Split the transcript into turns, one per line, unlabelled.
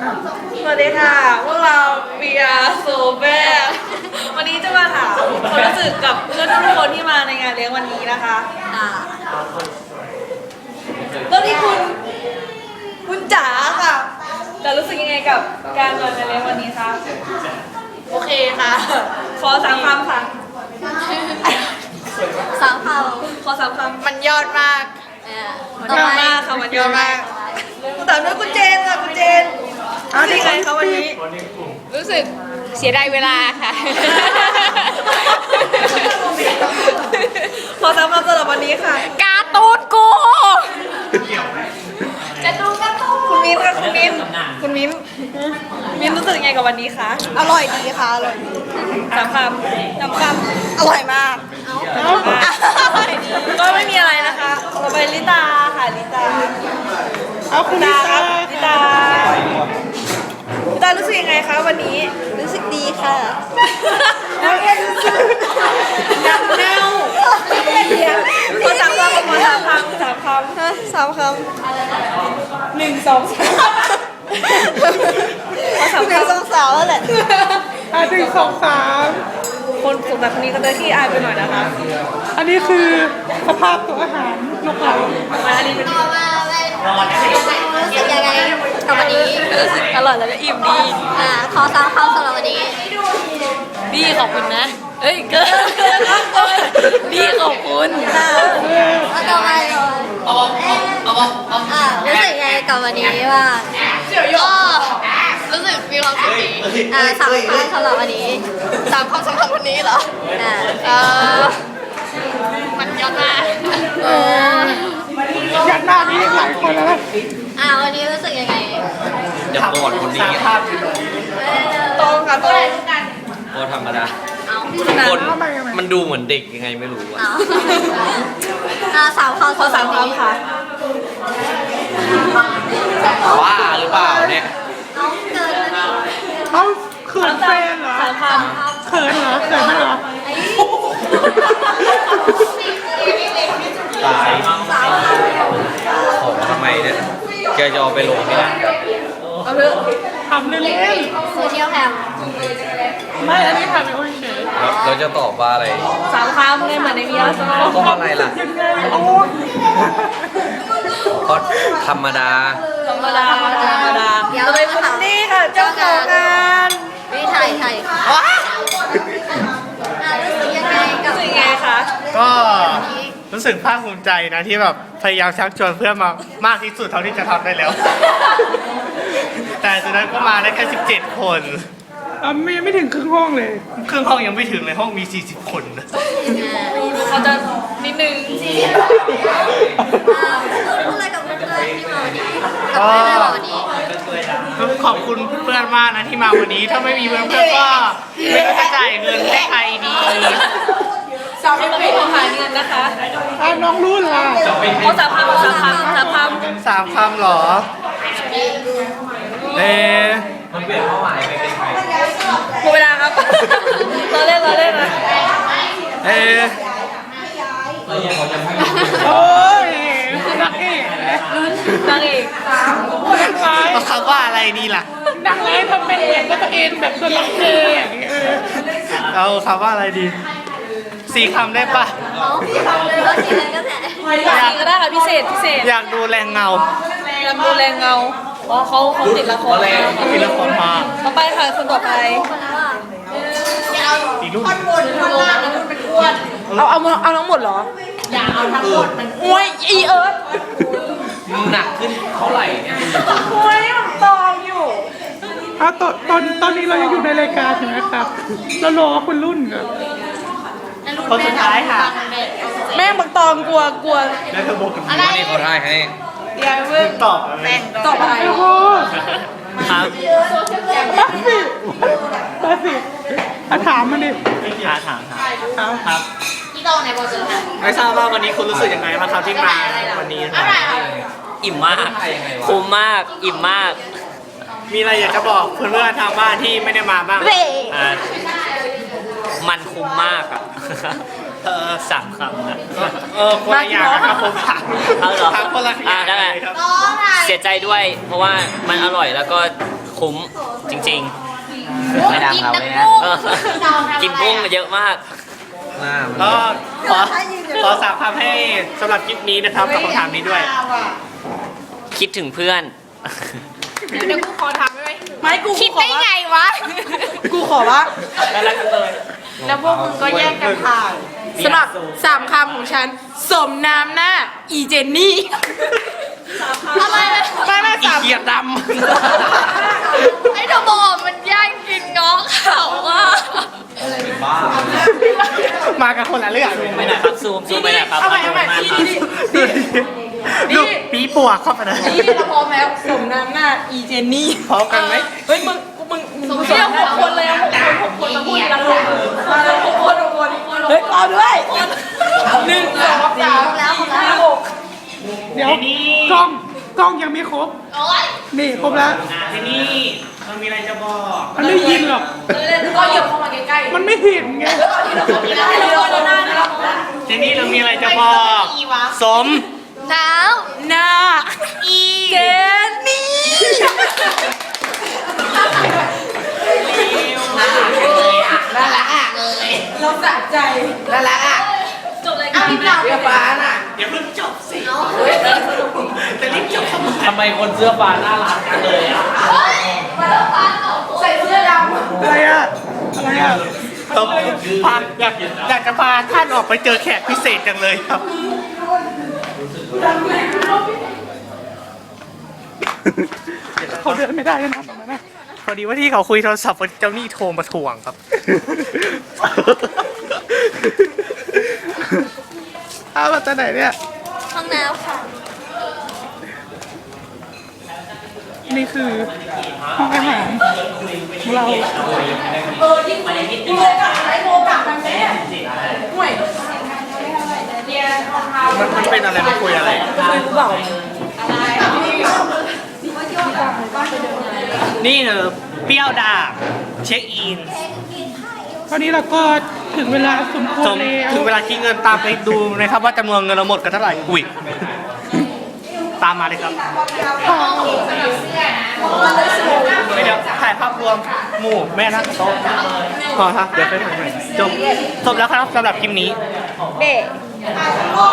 สวัสดีค่ะ พวกเรา VR So Bad วันนี้จะมาถามความรู้สึกกับเพื่อนทุกคนที่มาในงานเลี้ยงวันนี้นะคะ
อ่า
เริ่มที่คุณ คุณจ๋าค่ะจะรู้สึกยังไงกับการมางานเลี้ยงวันนี้คะ โอเคค่ะ ขอสามคำค่ะ
สาวเขา
ขอสามคำ
มันยอดมาก
เอ่อ
มันยอดมากค่ะมันยอดมากตามด้วยคุณเจนค่ะคุณเจน รู้สึกยังไงคะวันนี้
รู้สึกเสียดายเวลาค่ะ
ขอสามคำสำหรับวันนี้ค่ะ
การ์ตูนกู
จะดูกันต่อคุณมิ้นค่ะคุณมิ้นคุณมิ้นมิ้นรู้สึกยังไงกับวันนี้คะ
อร่อยดีค่ะ อร่อยดี
สามคำสามคำ
อร่อยมาก
ก็ไม่มีอะไรนะคะต่อไปลิตาค่ะลิตา
เอาคุณ
ลิ
ลิ
ตาค
ซ่า
รับลิตาลิตารู้สึกยังไงคะวันนี้
รู้สึกดีค่ะ
ดำเน่าขอสามคำขอสามคำสามคำ
สาวค
หนึ่งสองสามขอสามำ
เป็นสอง
คำ
สาวแล้วแหละ
อะหนึ่งสองสาม
คนสงสัยคนนี้ก็จะขี้อายไปหน่อยนะคะ
อันนี้คือสภาพตัวอาหารนกเขา
มาอันนี้เป็น
ต่อมาเลยรู้สึกยัง ไงกับวันนี้
รู้สึกอร่อยแล้วก็อิ่มดี
อ่าขอสาวเขาสำหรับวันนี้
ดีขอบคุณนะเอ้ยเกินดีขอบคุณ
อ่าแล้วต่อไปเลยอ่ารู้สึกยังไงกับวันนี้ว่าง
ก็รู้สึกมีความสุขดี
อ่าสามคำสำหรับวันนี้
สามคำสำหรับวันนี้เหรอ
อ่า
เออมันยอดมาก
เออ
ยันหน้านี้หลายคนแล้วนะ
อ่าวันนี้รู้สึกยังไง
เดี๋ยวก่อนคนนี้
ตรงค่ะตรง
ก็ธรรมดา
เอา
คนมันดูเหมือนเด็กยังไงไม่รู้อะ
เอาอ่าสามคำ
ขอสามคำค่ะ
ว่าหรือเปล่าเนี่ย
เอาเกินแล้วนี่
เขาเขินแฟนเหรอ
สามค
เขินเหรอเขินเหรอ
ตาย
สาวคำ
ของทำไมเนี่ยแกจะเอาไปลงที่ไหนำ
เอาเถอะ
ทำเล่น
โซเชียลแคม
ๆไม่อันนี้ทำเป็นโอเค
แล้วเราจะตอบว่าอะไร
สามคำไงเหมือนในวีอาร์โซ
ก็อะไรล่ะ
ยังไงโอ้
ก็ธรรมดา
ธรรมดาธรรมดาต่อไปคุณนี่ค่ะเจ้าของงาน
วิไทยไทยอ่ารู้สึกยังไงกับ
รู้สึกยังไงคะ
ก็ รู้สึกภาคภูมิใจนะที่แบบพยายามชักชวนเพื่อนมามากที่สุดเท่าที่จะทำได้แล้ว แต่สุดท้ายก็มาได้แค่ 17 คน
อะไม่ไม่ถึงครึ่งห้องเลย
ครึ่งห้องยังไม่ถึงเลยห้องมี 40 คนนะ
เขาจะนิดนึง
อ่าพูดอะไรกับเพื่อนๆที่มาวันนี้กับเพื่อนๆมาวันนี้
ขอบคุณเพื่อนมากนะที่มาวันนี้ ถ้าไม่มีเพื่อนเพื่อนก็ไม่รู้จะจ่ายเงินให้ใครดี
สามคำไม่พอหาเงิ นนะคะ
อะน้องรุ่นล่ะ
เขาสามคำสามคำสามค
สามคำเหรอเอ๊ะ
มันเปลี่ยนเป้าหมายไปเป็นใครำ
หมดเวลาครับ เราเล่นเราเล่นนะ
เอ๊ะ
โอ้ยนักเอกนะ
นางเอก
นักร้าย
เอาคำว่าอะไรดีล่ะ
นักร้ายทำเป็นแบบว่าตัวเองแบบตัวรักเกย์อย่างเงี้ยเออ
เอาคำว่าอะไรดี สี่คำได้ปะ
เอาแล้วสีอะไรก็แหละ
สีก็ได้ค่ะพิเศษพิเศษ
อยากดูแรงเงา
ลำดูแรงเงาอ๋อเขาเขาติดละคร
ทีละคนมา
ต่อไปค่ะคนต่อไป
คนแล้วอะ
อีกรุ่น
เอาเอาเอาทั้งหมดเหรอ อย่าเอาทั้งหมดมันอ้วยอีเอิร์ธ
หนักขึ้นเท่าไหร่เนี่ย
อ้วยมันตองอยู่
อะตอนตอนตอนนี้เรายังอยู่ในรายการใช่ไหมครับเรารอคุณรุ่นก่อน
คนสุดท้ายค่ะ
แม่งบักตองกลัวกลัว
แล้วเธอบอกกับ
วันนี้เขาทายให้
อย่าเพิ่ง
ตอบอะไร
ตอบอะไร
โอ้โห
ครับ
มาสิมาสิอะถามมาดิ
ถามถามถาม
เอา
ครับไม่ทราบว่าวันนี้คุณรู้สึกยังไงบ้างครับที่มาวันนี้ครับ
อิ่มมากคุ้มมาก อิ่มมาก
มีอะไรอยากจะบอกเพื่อนๆทางบ้านที่ไม่ได้มาบ้าง
อ่า มันคุ้มมากอะ เออสามคำนะ
เออคนละอย่างนะครับผมถาม
เอาเหรอ
ถามคนละอย่าง
อะได้
เลยครับ
เสียใจด้วย เพราะว่ามันอร่อยแล้วก็
คุ้มจริง
ไม่ดังเราเลยนะ
ๆ เออกินกุ้งมาเยอะมาก
ก็ขอขอสามคำให้สำหรับคลิปนี้นะครับกับคำถามนี้ด้วย
คิดถึงเพื่อน
เดี๋ยวกูขอถามได้ไหม
ไม่กู
คิด
ขอ
ได้
ว่า
ไงวะ
กูขอว่า
แล้วรักกันเลย
แล้วพวกมึงก็แยกกันผ่านสำหรับสามคำของฉัน สมน้ำหน้า อีเจนนี่
อะไรนะ
ไม่ไม่
อี
สาม
เกียด
ไอ้เดอะบอมมันแย่งกินง้อเขาอะำ
มากันคนละเรื่อง
ไปไหนครับซูมซูมไปไหนครับ
เอาใหม่เอาใหม่
ขบ
นี่
คุณมากครับ
นี่
ดูดิดูปีปวกเข้าไปนะ
นี่เราพร้อมแล้วสมน้ำหน้า อีเจนนี่
พร้อมกันไหม
เฮ้ยมึงมึงมึงเรียกหกคนเลยอะ หกคนหกคนมาพูดกันเลยมาเลยหกคนหกคนเฮ้ยเอาด้วยหนึ่งสองสามแล้วห้าหก
เดี๋ยวกล้องกล้องยังไม่ครบ
โอ๊ย
นี่ครบแล้ว
เจนี่เรามีอะไรจะบอก
มันไม่ยินหรอก
ก็เหยียบเข้ามาใกล้ๆ
มันไม่เห็นไง
ให้เราคนหน้านะ
เจนี่เรามีอะไรจะบอก สม
หนาว
หน้าอีเจนนี่
น่ารักอะเลย
เราสะใจ
น่ารักอะ
จบรายการนี้
เรียบร้อยน่ะ
อย่าเพิ่งจบสิจะรีบจบทำไม
ทำไมคนเสื้อฟ้าน่ารักจังเลยอะ
ใส่เสื้อด
อะไรอะอะไรอะ
เราพาอยากอยากจะพาท่านออกไปเจอแขกพิเศษจังเลยครับ
เขาเดินไม่ได้แล้วนะตรงนั้นนะ
พอดีว่าที่เขาคุยโทรศัพท์เจ้าหนี้โทรมาทวงครับ
เอามาจากไหนเนี่ย
ห้องน้ำค่ะ
นี่คือห้องอาหารของเราำ
เออยิ่งกูเลยกลับไอ้โมกลับมันแม่ห่วยเนี่ยรองเท้า
มันมันเป็นอะไรมันคุยอะไร
คุยเปล่า
นี่เออเปรี้ยวดาบเช็คอิน
ตอนนี้เราก็ถึงเวลาสมควร
สม
แล้ว
ถึงเวลาคิดเงินตามไปดูนะครับว่าจำนวนเงินเราหมดกันเท่าไหร่อุ้ยตามมาเลยครับไม่เดี๋ยวถ่ายภาพรวมหมู่แม่นั่งโต๊ะพอครับเดี๋ยวไปถ่ายใหม่จบจบแล้วครับสำหรับคลิปนี้
เด็